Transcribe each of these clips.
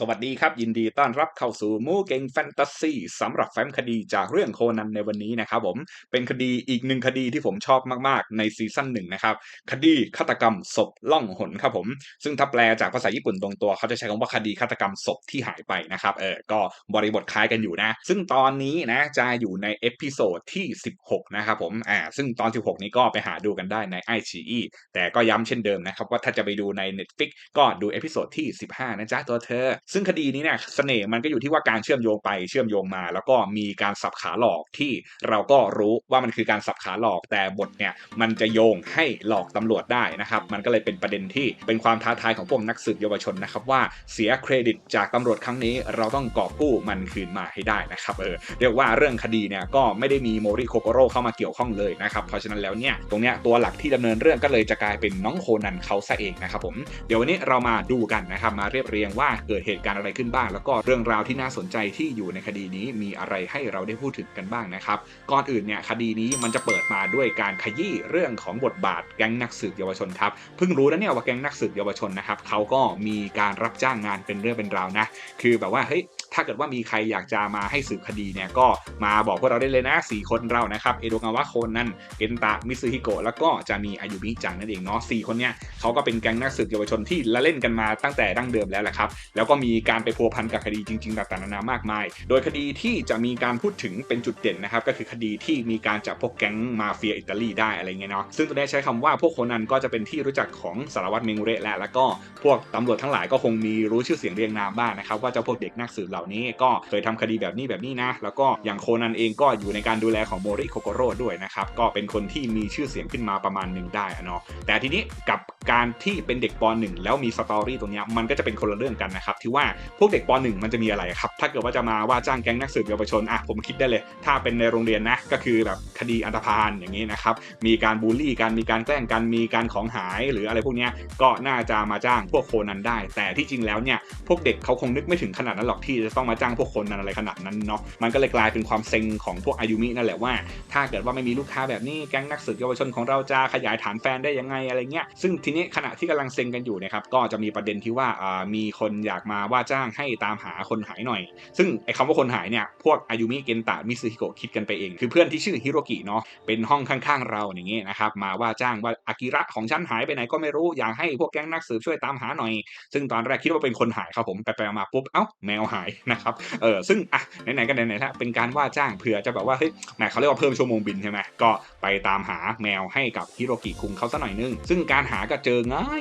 สวัสดีครับ ยินดีต้อนรับเข้าสู่มูเก่งแฟนตาซีสำหรับแฟ้มคดีจากเรื่องโคนันในวันนี้นะครับผมเป็นคดีอีกหนึ่งคดีที่ผมชอบมากๆ ในซีซั่นหนึ่งนะครับ คดีฆาตกรรมศพล่องหนครับผม ซึ่งถ้าแปลจากภาษาญี่ปุ่นตรงตัว เขาจะใช้คำว่าคดีฆาตกรรมศพที่หายไปนะครับเออก็บริบทคล้ายกันอยู่นะ ซึ่งตอนนี้นะจะอยู่ในเอพิโซดที่ 16 นะครับผมอ่าซึ่งตอน 16 นี้ก็ไปหาดูกันได้ในไอชีอีแต่ก็ย้ำเช่นเดิมนะครับว่าถ้าจะไปดูใน Netflix ก็ดูเอพิโซดที่ 15 นะจ๊ะตัวเธอซึ่งคดีนี้เนี่ยเสน่ห์มันก็อยู่ที่ว่าการเชื่อมโยงไปเชื่อมโยงมา แล้วก็มีการสับขาหลอกที่เราก็รู้ว่ามันคือการสับขาหลอกแต่บทเนี่ยมันจะโยงให้หลอกตำรวจได้นะครับมันก็เลยเป็นประเด็นที่เป็นความท้าทายของพวกนักสืบเยาวชนนะครับว่าเสียเครดิตจากตำรวจครั้งนี้ เราต้องกอบกู้มันคืนมาให้ได้นะครับเออเรียกว่าเรื่องคดีเนี่ยก็ไม่ได้มีโมริโคโกโร่เข้ามาเกี่ยวข้องเลยนะครับเพราะฉะนั้นแล้วเนี่ยตรงเนี้ยตัวหลักที่ดำเนินเรื่องก็เลยจะกลายเป็นน้องโคนันเขาซะเองนะครับผมเดี๋ยววันนี้เรามาดูกันนะครับมาเรียบเรียงว่าเกิดเหตุการณ์อะไรขึ้นบ้าง แล้วก็เรื่องราวที่น่าสนใจที่อยู่ในคดีนี้มีอะไรให้เราได้พูดถึงกันบ้างนะครับ ก่อนอื่นเนี่ยคดีนี้มันจะเปิดมาด้วยการขยี้เรื่องของบทบาทแก๊งนักสืบเยาวชนครับเพิ่งรู้นะเนี่ยว่าแก๊งนักสืบเยาวชนนะครับเขาก็มีการรับจ้างงานเป็นเรื่องเป็นราวนะ คือแบบว่าเฮ้ย ถ้าเกิดว่ามีใครอยากจะมาให้สืบคดีเนี่ยก็มาบอกพวกเราได้เลยนะ 4 คนเรานะครับเอโดกาวะโคนนั่นเกนตะมิซึฮิโกะแล้วก็จะมีอายุมิจังนั่นเองเนาะสคนเนี่ยเขาก็เป็นแก๊งนักสืบเยาวชนที่ละเล่นกันมาตั้งแต่ดั้งเดิมแล้วแหละครับแล้วก็มีการไปพัวพันกับคดีจริงๆต่างๆนานามากมาย โดยคดีที่จะมีการพูดถึงเป็นจุดเด่นนะครับก็คือคดีที่มีการจับพวกแก๊งมาเฟียอิตาลีได้อะไรเงี้ยเนาะซึ่งตัวนี้ใช้คำว่าพวกโคนันก็จะเป็นที่รู้จักของสารวัตรเมงเรและแล้วก็พวกตำรวจทั้งหลายก็คงมีรู้ชื่อเสียงเรียงนามบ้างนะครับว่าเจ้าพวกเด็กนักสืบเหล่านี้ก็เคยทำคดีแบบนี้แบบนี้นะ แล้วก็อย่างโคนันเองก็อยู่ในการดูแลของโมริโคโกโร่ด้วยนะครับ ก็เป็นคนที่มีชื่อเสียงขึ้นมาประมาณหนึ่งได้อะเนาะแต่ทีนี้กับการที่เป็นเด็กป .1 แล้วมีสตอรี่ตรงนี้มันก็จะเป็นคนละเรื่องกันนะครับที่ว่าพวกเด็กป .1 มันจะมีอะไรครับถ้าเกิดว่าจะมาว่าจ้างแก๊งนักสืบเยาวชนอะผมคิดได้เลย ถ้าเป็นในโรงเรียนนะก็คือแบบคดีอันธพาลอย่างนี้นะครับมีการบูลลี่กันมีการแกล้งกันมีการของหายหรืออะไรพวกนี้ก็น่าจะมาจ้างพวกโคนันได้ แต่ที่จริงแล้วเนี่ยพวกเด็กเขาคงนึกไม่ถึงขนาดนั้นหรอกที่จะต้องมาจ้างพวกคนนั้นอะไรขนาดนั้นเนาะมันก็เลยกลายเป็นความเซ็งของพวกอายุมินั่นแหละว่า ถ้าเกิดว่าไม่มีลูกค้าแบบนี้แก๊งนักสืบเยาวชนของเราจะขยายฐานแฟนได้ยังไงอะไรเงี้ยซึ่งทีนี้ขณะที่กำลังเซ็งกันอยู่นะครับก็จะมีประเด็นที่ว่ามีคนอยากมาว่าจ้างให้ตามหาคนหายหน่อย ซึ่งไอ้คำว่าคนหายเนี่ยพวกอายุมิเกนตะมิซึฮิโกะคิดกันไปเอง คือเพื่อนที่ชื่อฮิโรกิเนาะเป็นห้องข้างๆเราอย่างเงี้ยนะครับมาว่าจ้างว่าอากิระของฉันหายไปไหนก็ไม่รู้อยากให้พวกแก๊งนักสืบช่วยตามหาหน่อย ซึ่งตอนแรกคิดว่าเป็นคนหายครับผมไปไปมาปุ๊บเอ้าแมวหายนะครับเออซึ่งอะไหนๆกันไหนๆแล้วเป็นการว่าจ้างเผื่อจะแบบว่าเฮ้ยแหมเขาเรียกว่าเพิ่มชั่วโมงบินใช่ไหมก็ไปตามหาแมวให้กับฮิโรกิคุงเขาสักหน่อยนึง ซึ่งการหาก็เจอ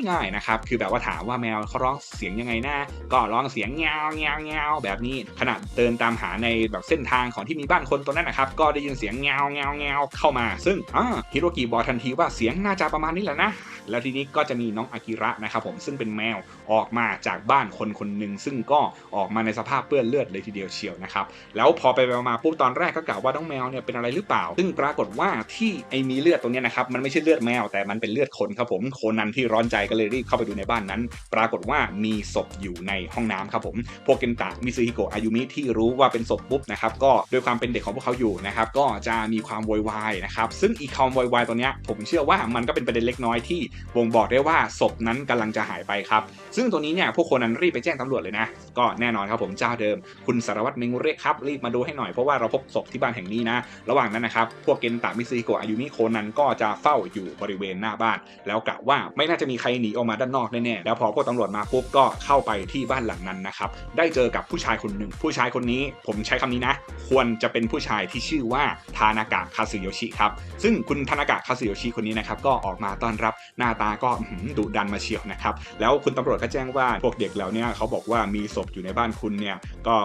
ง่ายๆนะครับคือแบบว่าถามว่าแมวเขาร้องเสียงยังไงนะก็ร้องเสียงเงาเงาเงาแบบนี้ขณะเดินตามหาในแบบเส้นทางของที่มีบ้านคนตรงนั้นนะครับก็ได้ยินเสียงเงาเงาเงาเข้ามา ซึ่งอ่าฮิโรกิบอกทันทีว่าเสียงน่าจะประมาณนี้แหละนะ แล้วทีนี้ก็จะมีน้องอากิระนะครับผมซึ่งเป็นแมวออกมาจากบ้านคนคนหนึ่งซึ่งก็ออกมาในสภาพเปื้อนเลือดเลยทีเดียวเชียวนะครับแล้วพอไปมาปุ๊บตอนแรกก็กล่าวว่าน้องแมวเนี่ยเป็นอะไรหรือเปล่า ซึ่งปรากฏว่าที่ไอมีเลือดตรงนี้นะครับมันไม่ใช่เลือดแมวแต่มันเป็นเลือดคนครับผมโคนันที่ร้อนใจก็เลยรีบเข้าไปดูในบ้านนั้น ปรากฏว่ามีศพอยู่ในห้องน้ำครับผมพวกเกนตะมิซึฮิโกะอายุมิที่รู้ว่าเป็นศพปุ๊บนะครับก็ด้วยความเป็นเด็กของพวกเขาอยู่นะครับก็จะมีความโวยวายนะครับซึ่งอีคอมโวยวายตัวนี้ผมเชื่อว่ามันก็เป็นประเด็นเล็กน้อยที่บ่งบอกได้ว่าศพนั้นกำลังจะหายไปครับ ซึ่งตัวนี้เนี่ยพวกคนนั้นรีบไปแจ้งตำรวจเลยนะ ก็แน่นอนครับผมเจ้าเดิม คุณสารวัตรเมงเรครับรีบมาดูให้หน่อยเพราะว่าเราพบศพที่บ้านแห่งนี้นะ ระหว่างนั้นนะครับพวกเกนตะมิซิโกะอายุมิโคนันก็จะเฝ้าอยู่บริเวณหน้าบ้าน แล้วกะว่าไม่น่าจะมีใครหนีออกมาด้านนอกแน่ๆแล้วพอพวกตำรวจมาปุ๊บก็เข้าไปที่บ้านหลังนั้นนะครับได้เจอกับผู้ชายคนหนึ่ง ผู้ชายคนนี้ผมใช้คำนี้นะ ควรจะเป็นผู้ชายที่ชื่อว่าทานากะคาสึโยชิครับซึ่งคุณทานากะคาสึโยชิคนนี้นะครับก็ออกมาต้อนรับหน้าตาก็ดุดันมาเชียวนะครับ แล้วคุณตำรวจก็แจ้งว่าพวกเด็กเหล่านี้เขาบอกว่ามีศพอยู่ในบ้านคุณเนี่ย ก็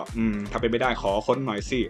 ถ้าเป็นไม่ได้ขอค้นหน่อยสิ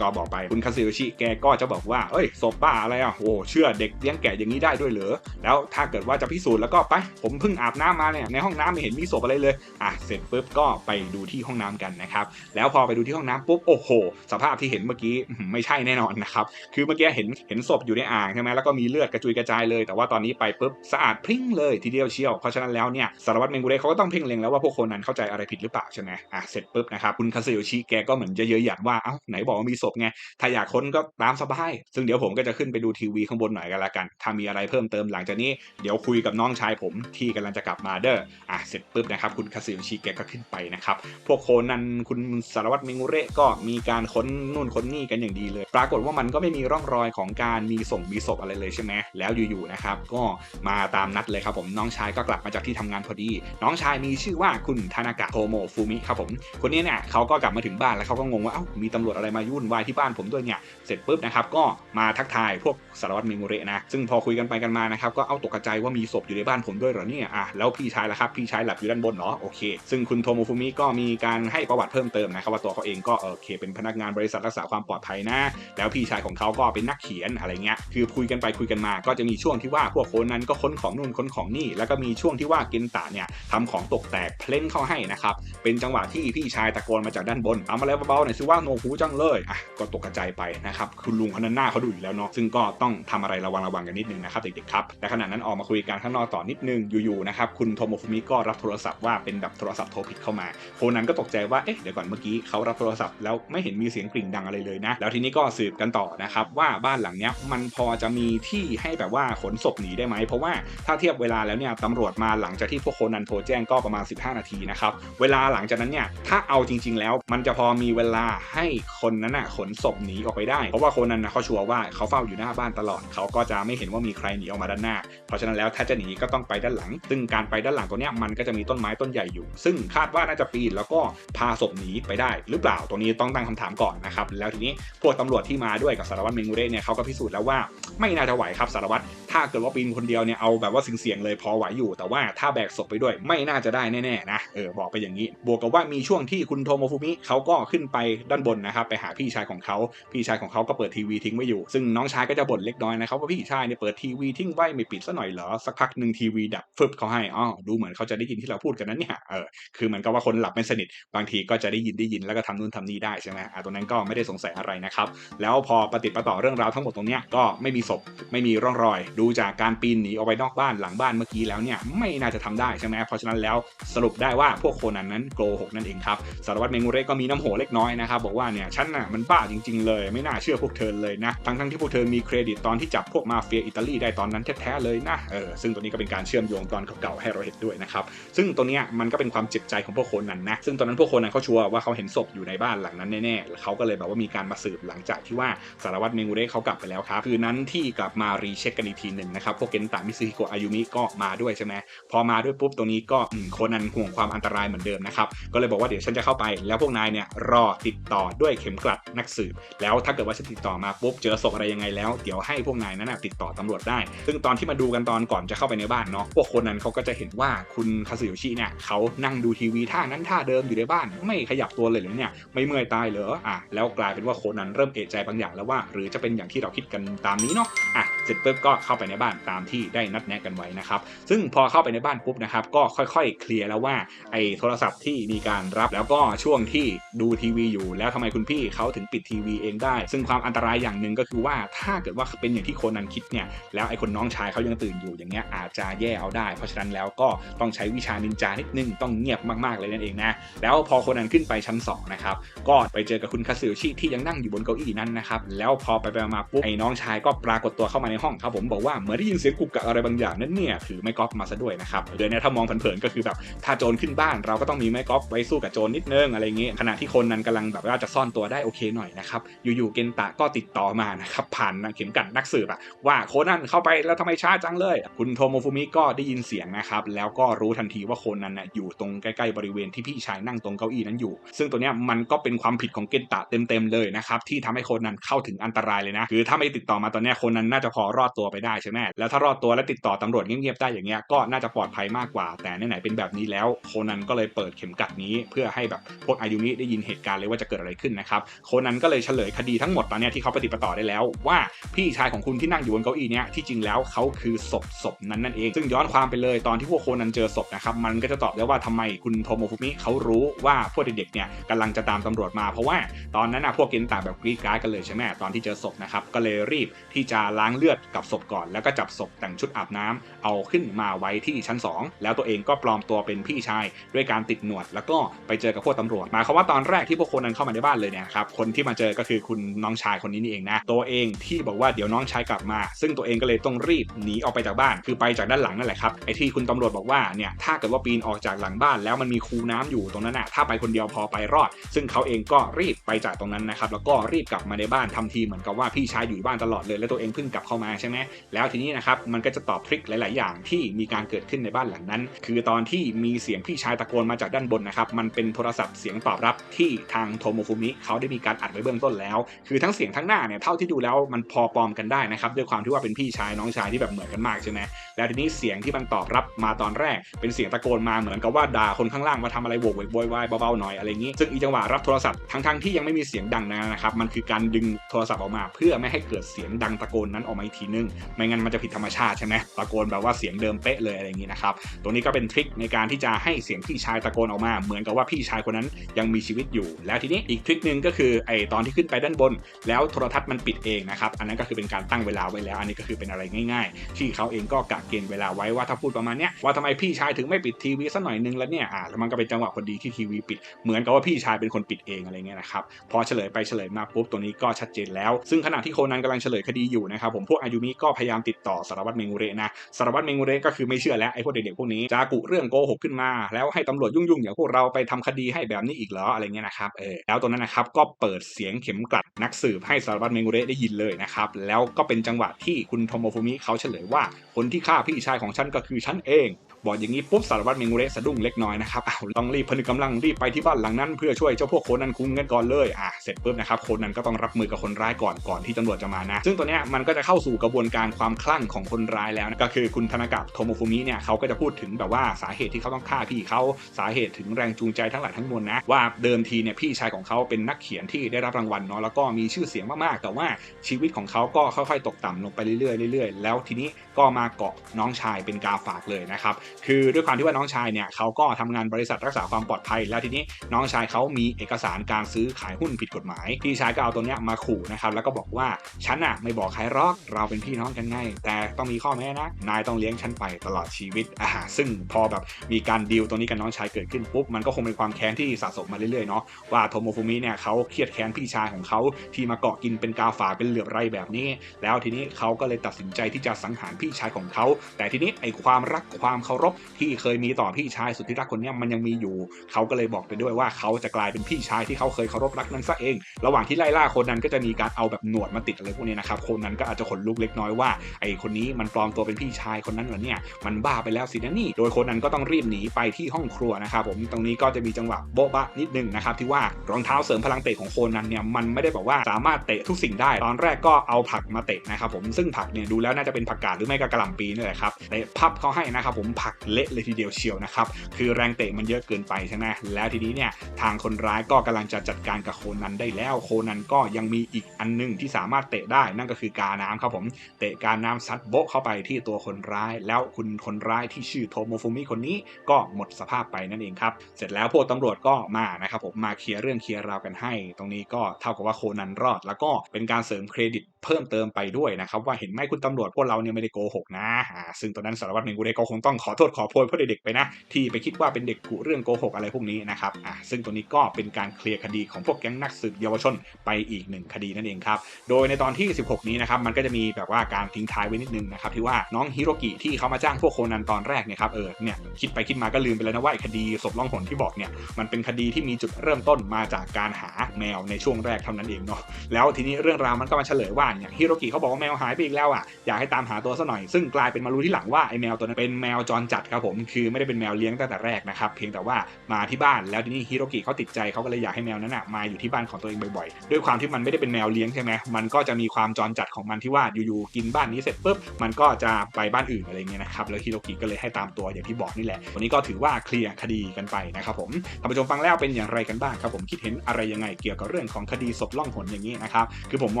ก็บอกไปคุณคาสึโยชิแกก็จะบอกว่าเอ้ยศพบ้าอะไรอะโอ้เชื่อเด็กเลี้ยงแก่อย่างนี้ได้ด้วยเหรอแล้วถ้าเกิดว่าจะพิสูจน์แล้วก็ไปผมเพิ่งอาบน้ำมาเนี่ยในห้องน้ำไม่เห็นมีศพอะไรเลยอะเสร็จปุ๊บก็ไปดูที่ห้องน้ำกันนะครับแล้วพอไปดูที่ห้องน้ำปุ๊บโอ้โห สภาพที่เห็นเมื่อกี้ไม่ใช่แน่นอนนะครับคือเมื่อกี้เห็นเห็นศพอยู่ในอ่างใช่ไหมแล้วก็มีเลือดกระจุยกระจายเลย แต่ว่าตอนนี้ไปปุ๊บสะอาดพริ้งเลยทีเดียวเชียว เพราะฉะนั้นแล้วเนี่ยสารวัตรเมงุเรเขาก็ต้องเพ่งเล็งแล้วว่าพวกคนนั้นเข้าใจอะไรผิดหรือเปล่าใช่ไหมอะเสร็จปุ๊บนะครับคุณคาซึโยชิแกก็เหมือนจะเย้ยหยันว่าเอ้าไหนบอกว่ามีศพไงถ้าอยากค้นก็ตามสบาย ซึ่งเดี๋ยวผมก็จะขึ้นไปดูทีวีข้างบนหน่อยกันละกัน ถ้ามีอะไรเพิ่มเติมหลังจากนี้เดี๋ยวคุยกับน้องชายผมที่กำลังจะกลับมาเด้ออะเสร็จปุ๊บนะครับคุณคาซึโยชิแกก็ขึ้นไปนะครับพวกโคนันคุณสารวัตรเมงุเรก็มีการค้นนู่นค้นนี่กันอย่างดีเลย ปรากฏว่ามันก็ไม่มีร่องรอยของการมีส่งมีศพอะไรเลยใช่ไหมแล้วอยู่ๆนะครับก็มาตามนัดเลยครับผมน้องชายก็กลับมาจากที่ทำงานพอดี น้องชายมีชื่อว่าคุณทานากะโทโมฟูมิครับผมคนนี้เนี่ยเขาก็กลับมาถึงบ้านแล้วเขาก็งงว่าเอ้ามีตำรวจอะไรมายุ่นวายที่บ้านผมด้วยเนี่ยเสร็จปุ๊บนะครับก็มาทักทายพวกสารวัตรเมงุเระนะซึ่งพอคุยกันไปกันมานะครับก็เอาตกใจว่ามีศพอยู่ในบ้านผมด้วยเหรอเนี่ยอะแล้วพี่ชายล่ะครับพี่ชายหลับอยู่ด้านบนเนาะโอเค ซึ่งคุณโทโมฟูมิก็มีการให้ประวัติเพิ่มเติมนะครับว่าตัวเขาเองก็โอเค เป็นพนักงานบริษัทรักษาความปลอดภัยนะ แล้วพี่ชายของเขาก็เป็นนักเขียนอะไรเงี้ยคือคุยกันไปคุยกันมาก็จะมีช่วงที่ว่าพวกคนนั้นก็ค้นของนู่นค้นของนี่ แล้วก็มีช่วงที่ว่าเกนตะเนี่ยทำของตกแตกเพลนเข้าให้นะครับเป็นจังหวะที่พี่ชายตะโกนมาจากด้านบนเอามาแล้วเบาๆหน่อยสิว่าโนหูจังเลยอะก็ตกกระจายไปนะครับคุณลุงคนนั้นหน้าเขาดูอยู่แล้วเนาะซึ่งก็ต้องทำอะไรระวังระวังกันนิดนึงนะครับเด็กๆครับและขณะนั้นออกมาคุยกันข้างนอกต่อนิดนึงอยู่ๆนะครับคุณโทโมฟุมิก็รับโทรศัพท์ว่าเป็นแบบโทรศัพท์โทรผิดเข้ามาโคนันก็ตกใจว่าเอ๊ะเดี๋ยวก่อนเมื่อกี้เขารับโทรศัพท์แล้วไม่เห็นมีเสียงกริ่งดังอะไรเลยนะ แล้วทีนี้ก็สืบกันต่อนะครับว่าบ้านหลังเนี้ยมันพอจะมีที่ให้แบบว่าขนศพหนีได้ไหมเพราะว่าถ้าเทียบเวลาแล้วเนี่ยตำรวจมาหลังจากที่พวกโคนันโทรแจ้งก็ประมาณ 15 นาทีนะครับ เวลาหลังจากนั้นเนี่ยถ้าเอาจริง ๆ แล้ว มันจะพอมีเวลาให้คนนั้นน่ะขนศพหนีออกไปได้ เพราะว่าโคนันนะเขาชัวร์ว่าเขาเฝ้าอยู่หน้าบ้านตลอด เขาก็จะไม่เห็นว่ามีใครหนีออกมาด้านหน้า เพราะฉะนั้นแล้วถ้าจะหนีก็ต้องไปด้านหลัง ซึ่งการไปด้านหลังตัวเนี้ยมันก็จะมีต้นไม้ต้นใหญ่อยู่ ซึ่งคาดว่าน่าจะปีนแล้วก็พาศพหนีไปได้ หรือเปล่าตัวนี้ต้องตั้งคำถามก่อนนะครับแล้วทีนี้พวกตำรวจที่มาด้วยกับสารวัตรเมงูเร่เนี่ยเขาก็พิสูจน์แล้วว่าไม่น่าจะไหวครับสารวัตรถ้าเกิดว่าปีนคนเดียวเนี่ยเอาแบบว่าเสี่ยงๆเลยพอไหวอยู่ แต่ว่าถ้าแบกศพไปด้วยไม่น่าจะได้แน่ๆนะเออบอกไปอย่างนี้ บวกกับว่ามีช่วงที่คุณโทโมฟุมิเขาก็ขึ้นไปด้านบนนะครับไปหาพี่ชายของเขาพี่ชายของเขาก็เปิดทีวีทิ้งไว้อยู่ ซึ่งน้องชายก็จะบ่นเล็กน้อยนะครับว่าพี่ชายเนี่ยเปิดทีวีทิ้งไว้ไม่ปิดซะหน่อยเหรอสักพักหนึ่งทีวีดับฟึบเขาให้อ๋อดูเหมือนเขาจะได้ยินที่เราพูดกันนั้นเนี่ยเออคือเหมือนกับว่าคนหลับไม่สนิทบางทีก็จะได้ยินได้ยินแล้วก็ทำนู่นทำนี่ได้ใช่ไหมอ่าตรงนั้นก็ไม่ได้สงสัยอะไรนะครับแล้วพอปฏิปต่อเรื่องราวทั้งหมดตรงเนี้ยก็ไม่มีศพไม่มีร่องรอย ดูจากการปีนหนีออกไปนอกบ้านหลังบ้านเมื่อกี้แล้วเนี่ยไม่น่าจะทำได้ใช่ไหมเพราะฉะนั้นแล้วสรุปได้ว่าพวกโคนันนั้นโกหกนั่นเองครับสารวัตรเมงูเรก็มีน้ำโหเล็กน้อยนะครับบอกว่าเนี่ยฉันน่ะมันบ้าจริง ๆ เลย ไม่น่าเชื่อพวกเธอเลยนะทั้งทั้งที่พวกเธอมีเครดิตตอนที่จับพวกมาเฟียอิตาลีได้ตอนนั้นแท้ๆเลยนะเออซึ่งตัวนี้ก็เป็นการเชื่อมโยงตอนเก่าๆให้เราเห็นด้วยนะครับซึ่งตัวเนี้ยมันก็เป็นความเจ็บใจของพวกโคนันนะซึ่งตอนนั้นพวกโคนันเขาชัวร์ว่าเขาเห็นศพอยู่ในบ้านหลังนั้นแน่ๆเขาก็เลยแบบว่ามีการมาสืบหลังจากที่ว่าสารวัตรเมงูเรเขากลับไปแล้วครับคืนนั้นที่กลับมารีเช็คกันอีกทีหนึ่งนะครับพวกเกนตามิซึฮิโกะอายุมิก็มาด้วยใช่ไหมพอมาด้วยปุ๊บตรงนี้ก็โคนันห่วงความอันตรายเหมือนเดิมนะครับก็เลยบอกว่าเดี๋ยวฉันจะเข้าไปแล้วพวกนายเนี่ยรอติดต่อด้วยเข็มกลัดนักสืบ แล้วถ้าเกิดว่าฉันติดต่อมาปุ๊บเจอศพอะไรยังไงแล้วเดี๋ยวให้พวกนายนั้นติดต่อตำรวจได้ ซึ่งตอนที่มาดูกันตอนก่อนจะเข้าไปในบ้านเนาะพวกคนนั้นเขาก็จะเห็นว่าคุณคาซึโยชิเนี่ยเขานั่งดูทีวีท่านั้นท่าเดิมอยู่ในบ้าน ไม่ขยับตัวเลยเหรือเนี่ยไม่เมื่อยตายเหรออะแล้วกลายเป็นว่าคนันเริ่มเอะใจบางอย่างแล้วว่า หรือจะเป็นอย่างที่เราคิดกันตามนี้เนาะอะเสร็จปุ๊บก็เข้าไปในบ้านตามที่ได้นัดแนะกันไว้นะครับ ซึ่งพอเข้าไปในบ้านปุ๊บนะครับก็ค่อยๆ เคลียร์แล้วว่าไอ้โทรศัพท์ที่มีการรับแล้วก็ช่วงที่ดูทีวีอยู่ แล้วทำไมคุณพี่เขาถึงปิดทีวีเองได้ ซึ่งความอันตรายอย่างหนึ่งก็คือว่าถ้าเกิดว่าเป็นอย่างที่คนนั้นคิดเนี่ยแล้วไอ้คนน้องชายเขายังตื่นอยู่อย่างเงี้ยอาจจะแย่เอาได้ เพราะฉะนั้นแล้วก็ต้องใช้วิชานินจานิดนึงต้องเงียบมากๆเลยนั่นเองนะแล้วพอคนนั้นขึ้นไปชั้น2นะครับก็ไปเจอกับคุณคาซึโยชิที่ยังนั่งอยู่บนเก้าอี้นั้นนะครับแล้วพอไปไปมาปุ๊บไอ้น้องชายก็ปรากฏตัวเข้ามาในในห้องครับผมบอกว่าเหมือนได้ยินเสียงกุกกักอะไรบางอย่างนั่นเนี่ยถือไม้กอล์ฟมาซะด้วยนะครับเดี๋ยวนี้ถ้ามองเผินๆก็คือแบบถ้าโจรขึ้นบ้านเราก็ต้องมีไม้กอล์ฟไว้สู้กับโจรนิดนึงอะไรเงี้ยขณะที่คนนั้นกำลังแบบว่าจะซ่อนตัวได้โอเคหน่อยนะครับอยู่ๆเกนตะก็ติดต่อมานะครับผ่านเข็มกัดนักสืบอะว่าโคนันเข้าไปแล้วทำไมช้าจังเลย คุณโทโมฟุมิก็ได้ยินเสียงนะครับแล้วก็รู้ทันทีว่าโคนันน่ะอยู่ตรงใกล้ๆบริเวณที่พี่ชายนั่งตรงเก้าอี้นั้นอยู่ ซึ่งตัวเนี้ยมันก็เป็นความผิดของเกนตะเต็มๆเลยนะครับที่ทำให้โคนันเข้าถึงอันตรายเลยนะคือถ้าไม่ติดต่อมาตอนเนี้ยโคนันน่าจะพอรอดตัวไปได้ใช่ไหมแล้วถ้ารอดตัวและติดต่อตำรวจเงียบๆได้อย่างเงี้ยก็น่าจะปลอดภัยมากกว่า แต่ไหนๆเป็นแบบนี้แล้วโคนันก็เลยเปิดเข็มกัดนี้ เพื่อให้แบบพวกอายุมิได้ยินเหตุการณ์เลยว่าจะเกิดอะไรขึ้นนะครับโคนันก็เลยเฉลยคดีทั้งหมดตอนนี้ที่เขาปฏิปต่อได้แล้ว ว่าพี่ชายของคุณที่นั่งอยู่บนเก้าอี้เนี้ยที่จริงแล้วเขาคือศพศพนั้นนั่นเอง ซึ่งย้อนความไปเลยตอนที่พวกโคนันเจอศพนะครับมันก็จะตอบได้ว่าทำไมคุณโทโมฟุมิเขารู้ว่าพวกเด็กๆเนี่ยกำลังจะตามตำรวจมาเพราะว่าตอนนั้นนะพวกเกนตาแบบกรีดกราดกันเลยใช่ไหมตอนที่เจอศพนะครับก็เลยรีบที่จะล้างเลือดอดกับศพก่อน แล้วก็จับศพแต่งชุดอาบน้ำเอาขึ้นมาไว้ที่ชั้น 2 แล้วตัวเองก็ปลอมตัวเป็นพี่ชายด้วยการติดหนวด แล้วก็ไปเจอกับพวกตำรวจหมายความว่าตอนแรกที่พวกคนนั้นเข้ามาในบ้านเลยเนี่ยครับคนที่มาเจอก็คือคุณน้องชายคนนี้นี่เองนะตัวเองที่บอกว่าเดี๋ยวน้องชายกลับมา ซึ่งตัวเองก็เลยต้องรีบหนีออกไปจากบ้าน คือไปจากด้านหลังนั่นแหละครับไอ้ที่คุณตำรวจบอกว่าเนี่ยถ้าเกิดว่าปีนออกจากหลังบ้านแล้วมันมีคูน้ำอยู่ตรงนั้นน่ะถ้าไปคนเดียวพอไปรอด ซึ่งเขาเองก็รีบไปจากตรงนั้นนะครับแล้วก็รีบกลับมาในบ้านทำทีเหมือนกับว่าพี่ชายอยู่บ้านตลอดเลย แล้วตัวเองเพิ่งกลับเข้ามาใช่ไหมแล้วทีนี้นะครับมันก็จะตอบทริคหลาย ๆ อย่างที่มีการเกิดขึ้นในบ้านหลังนั้น คือตอนที่มีเสียงพี่ชายตะโกนมาจากด้านบนนะครับมันเป็นโทรศัพท์เสียงตอบรับที่ทางโทโมฟุมิเขาได้มีการอัดไว้เบื้องต้นแล้ว คือทั้งเสียงทั้งหน้าเนี่ยเท่าที่ดูแล้วมันพอปลอมกันได้นะครับด้วยความที่ว่าเป็นพี่ชายน้องชายที่แบบเหมือนกันมากใช่ไหมแล้วทีนี้เสียงที่มันตอบรับมาตอนแรก เป็นเสียงตะโกนมาเหมือนกับว่าด่าคนข้างล่างมาทำอะไรโวกเวกโวยวายเบาๆหน่อยอะไรอย่างนี้ ซึ่งอีจังหวะรับโทรศัพท์ทั้งๆที่ยังไม่มีเสียงดังนะครับมันคือการดึงโทรศัพท์ออกมา เพื่อไม่ให้เกิดเสียงดังตะโกนนั้นออกมาอีกทีนึง ไม่งั้นมันจะผิดธรรมชาติใช่ไหมตะโกนแบบว่าเสียงเดิมเป๊ะเลยอะไรอย่างนี้นะครับตรงนี้ก็เป็นทริคในการที่จะให้เสียงพี่ชายตะโกนออกมา เหมือนกับว่าพี่ชายคนนั้นยังมีชีวิตอยู่ แล้วทีนี้อีกทริคหนึ่งก็คือไอตอนที่ขึ้นไปด้านบน แล้วโทรทัศน์มันปิดเองนะครับอันนั้นก็คือเป็นการตั้งเวลาไว้แล้ว อันนี้ก็คือเป็นอะไรง่าย ๆ ที่เขาเองก็กะเกณฑ์เวลาไว้ว่าถ้าพูดประมาณเนี้ยว่าทำไมพี่ชายถึงไม่ปิดทีวีสักหน่อยนึงแล้วเนี่ยอ่าแล้วมันก็เป็นจังหวะพอดีที่ทีวีปิด เหมือนกับว่าพี่ชายเป็นคนปิดเองอะไรเงี้ยนะครับพอเฉลยไปเฉลยมาปุ๊บตัวนี้ก็ชัดเจนแล้ว ซึ่งขณะที่โคนันกำลังเฉลยคดีอยู่นะครับผมพวกอายุมิก็พยายามติดต่อสารวัตรเมงูเรนะสารวัตรเมงูเรก็คือไม่เชื่อแล้วไอ้พวกเด็กๆพวกนี้จะกุเรื่องโกหกขึ้นมาแล้วให้ตำรวจยุ่งๆอย่างพวกเราไปทำคดีให้แบบนี้อีกเหรออะไรเงี้ยนะครับเออแล้วตรงนั้นนะครับก็เปิดเสียงเข็มกลัดนักสืบให้สารวัตรเมงูเรได้ยินเลยนะครับแล้วก็เป็นจังหวะที่คุณโทโมฟุมิเขาเฉลยว่าคนที่ฆ่าพี่ชายของฉันก็คือฉันเองบอกอย่างนี้ปุ๊บสารวัตรเมงูเรสะดุ้งเล็กน้อยนะครับอ้าวต้องรีบพนึกกำลังรีบไปที่บ้านหลังนั้นเพื่อช่วยเจ้าพวกโคนันคุมกันก่อนเลยอะเสร็จปุ๊บนะครับโคนันก็ต้องรับมือกับคนร้ายก่อนก่อนที่ตำรวจจะมานะ ซึ่งตัวเนี้ยมันก็จะเข้าสู่กระบวนการความคลั่งของคนร้ายแล้วนะก็คือคุณธนากะโทโมฟุมิเนี่ยเขาก็จะพูดถึงแบบว่าสาเหตุที่เขาต้องฆ่าพี่เขาสาเหตุถึงแรงจูงใจทั้งหลายทั้งมวลนะว่าเดิมทีเนี่ยพี่ชายของเขาเป็นนักเขียนที่ได้รับรางวัลเนาะแล้วก็มีชื่อเสียงมากๆแต่ว่าชีวิตของเขาก็ค่อยๆ ตกต่ำลงไปเรื่อยๆเรื่อยๆแล้วทีนี้ ก็มาเกาะน้องชายเป็นกาฝากเลยนะครับคือด้วยความที่ว่าน้องชายเนี่ยเขาก็ทำงานบริษัทรักษาความปลอดภัย แล้วทีนี้น้องชายเขามีเอกสารการซื้อขายหุ้นผิดกฎหมาย พี่ชายก็เอาตัวเนี้ยมาขู่นะครับแล้วก็บอกว่าฉันอะไม่บอกใครรอกเราเป็นพี่น้องกันไงแต่ต้องมีข้อแม้นะ นายต้องเลี้ยงฉันไปตลอดชีวิตอ่าซึ่งพอแบบมีการดีลตรงนี้กับน้องชายเกิดขึ้นปุ๊บมันก็คงเป็นความแค้นที่สะสมมาเรื่อยๆเนาะว่าโทโมฟุมิเนี่ยเขาเครียดแค้นพี่ชายของเขาที่มาเกาะกินเป็นกาฝากเป็นเหลือบไรแบบนี้ แล้วทีนี้เขาก็เลยตัดสินใจที่จะสังหารพี่ชายของเขา แต่ทีนี้ไอความรักความเคารพที่เคยมีต่อพี่ชายสุดที่รักคนนี้มันยังมีอยู่เขาก็เลยบอกไปด้วยว่าเขาจะกลายเป็นพี่ชายที่เขาเคยเคารพรักนั้นซะเอง ระหว่างที่ไล่ล่าคนนั้นก็จะมีการเอาแบบหนวดมาติดอะไรพวกนี้นะครับคนนั้นก็อาจจะขนลุกเล็กน้อยว่าไอคนนี้มันปลอมตัวเป็นพี่ชายคนนั้นเหรอเนี่ยมันบ้าไปแล้วสินะนี่ โดยคนนั้นก็ต้องรีบหนีไปที่ห้องครัวนะครับผมตรงนี้ก็จะมีจังหวะโบ๊ะบะนิดนึงนะครับที่ว่ารองเท้าเสริมพลังเตะของโคนนั้นเนี่ยมันไม่ได้บอกว่าสามารถเตะทุกสิ่งได้ ตอนแรกก็เอาผักมาเตะนะครับผมซึ่งผักเนี่ยดูแล้วน่าจะเป็นผักกาดหรือไม่ก็กระหล่ำปีนี่แหละครับเตะพับเขาให้นะครับผมผักเละเลยทีเดียวเชียวนะครับคือแรงเตะมันเยอะเกินไปใช่ไหมแล้วทีนี้เนี่ยทางคนร้ายก็กำลังจะจัดการกับโคนันได้แล้วโคนันก็ยังมีอีกอันหนึงที่สามารถเตะได้นั่นก็คือกาน้ำครับผมเตะกาน้ำซัดโบะเข้าไปที่ตัวคนร้าย แล้วคุณคนร้ายที่ชื่อโทโมฟุมิคนนี้ก็หมดสภาพไปนั่นเองครับเสร็จแล้วพวกตำรวจก็มานะครับผมมาเคลียร์เรื่องเคลียร์ราวกันให้ ตรงนี้ก็เท่ากับว่าโคนันรอด แล้วก็เป็นการเสริมเครดิตเพิ่มเติมไปด้วยนะครับว่าเห็นไหมคุณตำรวจพวกเราเนี่ยไม่ได้โกหกนะอ่าซึ่งตอนนั้นสารวัตรเมงกูเดก็คงต้องขอโทษขอโพยพวกเด็กๆไปนะ ที่ไปคิดว่าเป็นเด็กกุเรื่องโกหกอะไรพวกนี้นะครับอ่าซึ่งตัวนี้ก็เป็นการเคลียร์คดีของพวกแก๊งนักสืบเยาวชนไปอีกหนึ่งคดีนั่นเองครับโดยในตอนที่ 16 นี้นะครับมันก็จะมีแบบว่าการทิ้งท้ายไว้นิดนึงนะครับที่ว่าน้องฮิโรกิที่เขามาจ้างพวกโคนันตอนแรกเนี่ยครับเออเนี่ยคิดไปคิดมาก็ลืมไปแล้วนะว่าคดีศพล่องหนที่บอกเนี่ยมันเป็นคดีที่มีจุดเริ่มต้นมาจากการหาแมวในช่วงแรกเท่านั้นเองเนาะแล้วทีนี้เรื่องราวมันก็มาเฉลยว่าอย่างฮิโรกิเขาบอกว่าแมวหายไปอีกแล้วอะอยากให้ตามหาตัวซะหน่อยซึ่งกลายเป็นมารู้ที่หลังว่าไอ้แมวตัวนั้นเป็นแมวจรจัดครับผมคือไม่ได้เป็นแมวเลี้ยงตั้งแต่แรกนะครับเพียงแต่ว่ามาที่บ้านแล้วทีนี้ฮิโรกิเขาติดใจเขาก็เลยอยากให้แมวนั้นนะมาอยู่ที่บ้านของตัวเองบ่อยๆ ด้วยความที่มันไม่ได้เป็นแมวเลี้ยงใช่ไหมมันก็จะมีความจรจัดของมันที่ว่าอยู่ๆกินบ้านนี้เสร็จปุ๊บมันก็จะไปบ้านอื่นอะไรเงี้ยนะครับแล้วฮิโรกิก็เลยให้ตามตัวอย่างที่บอกนี่แหละวันนี้ก็ถือว่าเคลียร์คดีกันไปนะครับผมท่านผู้ชมฟังแล้วเป็นอย่างไรกันบ้างครับผมคิดเห็นอะไรยังไงเกี่ยวกับเรื่องของคดีศพล่องหนอย่างนี้นะครับคือผมม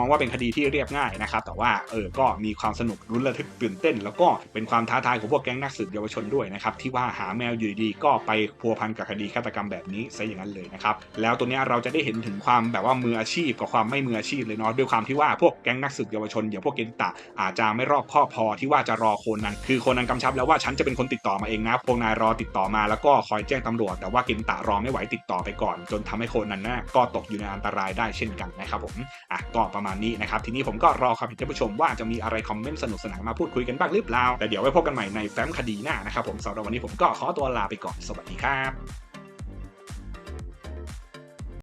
องว่าเป็นคดีที่เรียบง่ายนะครับแต่ว่าเออก็มีความสนุกรุนระทึกตื่นเต้น แล้วก็เป็นความท้าทายของพวกแก๊งนักสืบเยาวชนด้วยนะครับที่ว่าหาแมวอยู่ดีๆก็ไปพัวพันกับคดีฆาตกรรมแบบนี้ซะอย่างนั้นเลยนะครับแล้วตัวนี้เราจะได้เห็นถึงความแบบว่ามืออาชีพกับความไม่มืออาชีพเลยเนาะด้วยความที่ว่าพวกแก๊งนักสืบเยาวชนอย่างพวกเกนตะอาจจะไม่รอบคอบพอที่ว่าจะรอโคนันคือโคนันกำชับแล้วว่าฉันจะเป็นคนติดต่อมาเองนะพวกนายรอติดต่อมาแล้วก็คอยแจ้งตำรวจ แต่ว่าเกนตะรอไม่ไหวติดต่อไปก่อน จนทำให้โคนันน่ะก็ตกอยู่ในอันตรายได้เช่นกันนะครับผมอะก็ประมาณนี้นะครับทีนี้ผมก็รอครับท่านผู้ชมว่าจะมีอะไรคอมเมนต์สนุกสนานมาพูดคุยกันบ้างหรือเปล่า แต่เดี๋ยวไว้พบกันใหม่ในแฟ้มคดีหน้านะครับผมสำหรับวันนี้ผมก็ขอตัวลาไปก่อนสวัสดีครับ